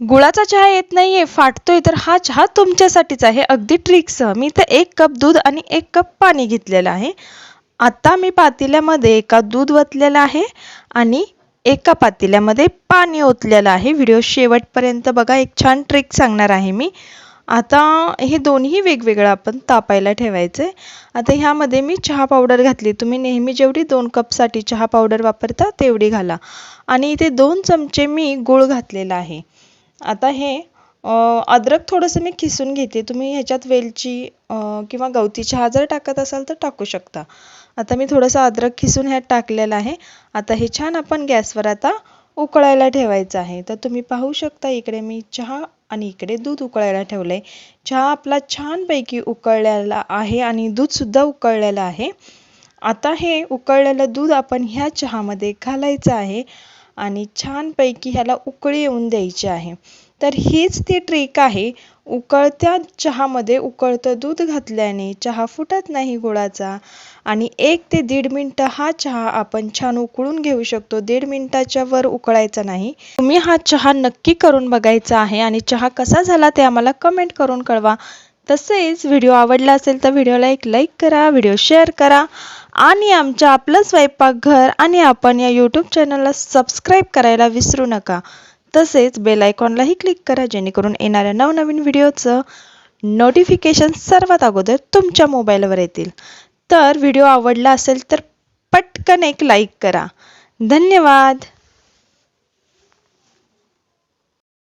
गुळाचा चहा येत नाहीये फाटतोय तर हा चहा तुमच्यासाठीच आहे. अगदी ट्रिकसह मी इथं एक कप दूध आणि एक कप पाणी घेतलेलं आहे. आता मी पातेल्यामध्ये एका दूध ओतलेलं आहे आणि एका पातेल्यामध्ये पाणी ओतलेलं आहे. व्हिडिओ शेवटपर्यंत बघा. एक छान ट्रिक सांगणार आहे मी. आता हे दोन्ही वेगवेगळं आपण तापायला ठेवायचं आहे आता ह्यामध्ये मी चहा पावडर घातली. तुम्ही नेहमी जेवढी दोन कपसाठी चहा पावडर वापरता तेवढी घाला. आणि इथे दोन चमचे मी गूळ घातलेला आहे. आता हे अद्रक थोडंसं मी खिसून घेते. तुम्ही ह्याच्यात वेलची किंवा गवती चहा जर टाकत असाल तर टाकू शकता. आता मी थोडंसं अद्रक खिसून ह्यात टाकलेलं आहे. आता हे छान आपण गॅसवर आता उकळायला ठेवायचं आहे. तर तुम्ही पाहू शकता इकडे मी चहा आणि इकडे दूध उकळायला ठेवलं आहे चहा आपला छानपैकी उकळलेला आहे आणि दूधसुद्धा उकळलेलं आहे. आता हे उकळलेलं दूध आपण ह्या चहामध्ये घालायचं आहे. आणि छानपैकी ह्याला उकळी येऊन द्यायची आहे. तर हीच ती ट्रिक आहे. उकळत्या चहामध्ये उकळतं दूध घातल्याने चहा फुटत नाही गुळाचा आणि एक ते दीड मिनटं हा चहा आपण छान उकळून घेऊ शकतो. दीड मिनटाच्या वर उकळायचा नाही. तुम्ही हा चहा नक्की करून बघायचा आहे आणि चहा कसा झाला ते आम्हाला कमेंट करून कळवा. तसेच व्हिडिओ आवडला असेल तर व्हिडिओला एक लाईक करा व्हिडिओ शेअर करा. आणि आमच्या आपलं स्वयंपाकघर आणि आपण या यूट्यूब चॅनलला सबस्क्राईब करायला विसरू नका. तसेच बेल आयकॉनलाही क्लिक करा जेणेकरून येणाऱ्या नवनवीन व्हिडिओचं नोटिफिकेशन सर्वात अगोदर तुमच्या मोबाईलवर येतील. तर व्हिडिओ आवडला असेल तर पटकन एक लाईक करा. धन्यवाद!